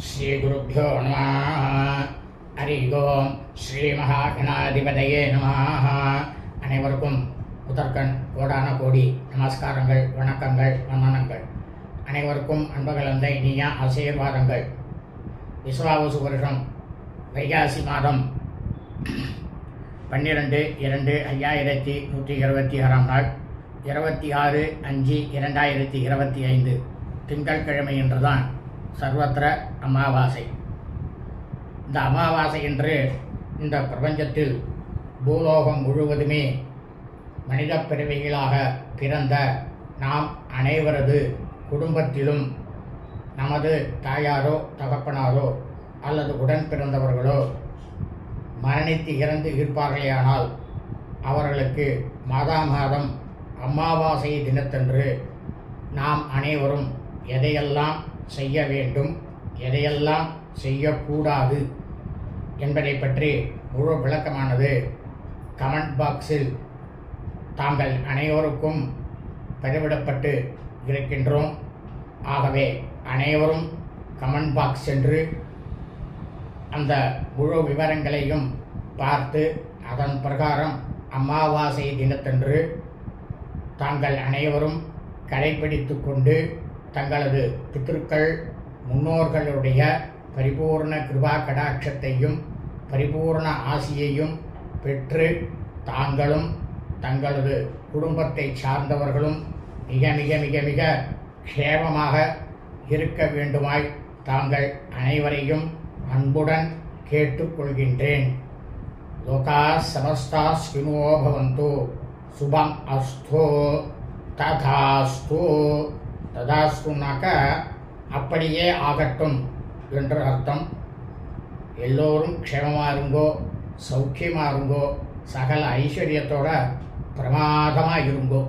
ஸ்ரீகுருப்போ நம. ஹரி ஓம். ஸ்ரீ மகாகணாதிபதையே நம. அனைவருக்கும் முதற்கண் கோடான கோடி நமஸ்காரங்கள் வணக்கங்கள் வந்தனங்கள். அனைவருக்கும் அன்பகலந்த இனிய ஆசீர்வாதங்கள். விஸ்வாவசு வருஷம் வைகாசி மாதம் பன்னிரெண்டு இரண்டு ஐயாயிரத்தி நூற்றி இருபத்தி ஆறாம் நாள் இருபத்தி ஆறு அஞ்சு இரண்டாயிரத்தி இருபத்தி ஐந்து. திங்கட்கிழமை என்றுதான். சர்வத்திர அமாவாசை. இந்த அமாவாசை என்று இந்த பிரபஞ்சத்தில் பூலோகம் முழுவதுமே மனித பிறவிகளாக பிறந்த நாம் அனைவரது குடும்பத்திலும் நமது தாயாரோ தகப்பனாரோ அல்லது உடன் பிறந்தவர்களோ மரணித்து இறந்து இருப்பார்களேயானால் அவர்களுக்கு மாதா மாதம் அமாவாசை தினத்தன்று நாம் அனைவரும் எதையெல்லாம் செய்ய வேண்டும். எதையெல்லாம் செய்யக்கூடாது என்பதை பற்றி முழு விளக்கமானது கமெண்ட் பாக்ஸில் தாங்கள் அனைவருக்கும் பதிவிடப்பட்டு இருக்கின்றோம். ஆகவே அனைவரும் கமெண்ட் பாக்ஸ் சென்று அந்த முழு விவரங்களையும் பார்த்து அதன் பிரகாரம் அமாவாசை தினத்தன்று தாங்கள் அனைவரும் கடைபிடித்து கொண்டு தங்களது பித்திருக்கள் முன்னோர்களுடைய பரிபூர்ண கிருபா கடாட்சத்தையும் பரிபூர்ண ஆசியையும் பெற்று தாங்களும் தங்களது குடும்பத்தை சார்ந்தவர்களும் மிக மிக மிக மிக க்ஷேமமாக இருக்க வேண்டுமாய் தாங்கள் அனைவரையும் அன்புடன் கேட்டுக்கொள்கின்றேன். லோகா சமஸ்தா ஸ்வினோ பவந்து சுபம் அஸ்தோ ததாஸ்தோ. ததாஸ்துனாக்க அப்படியே ஆகட்டும் என்று அர்த்தம். எல்லோரும் க்ஷமமாக இருங்கோ சௌக்கியமாக இருங்கோ சகல ஐஸ்வர்யத்தோட பிரமாதமாக இருங்கோ.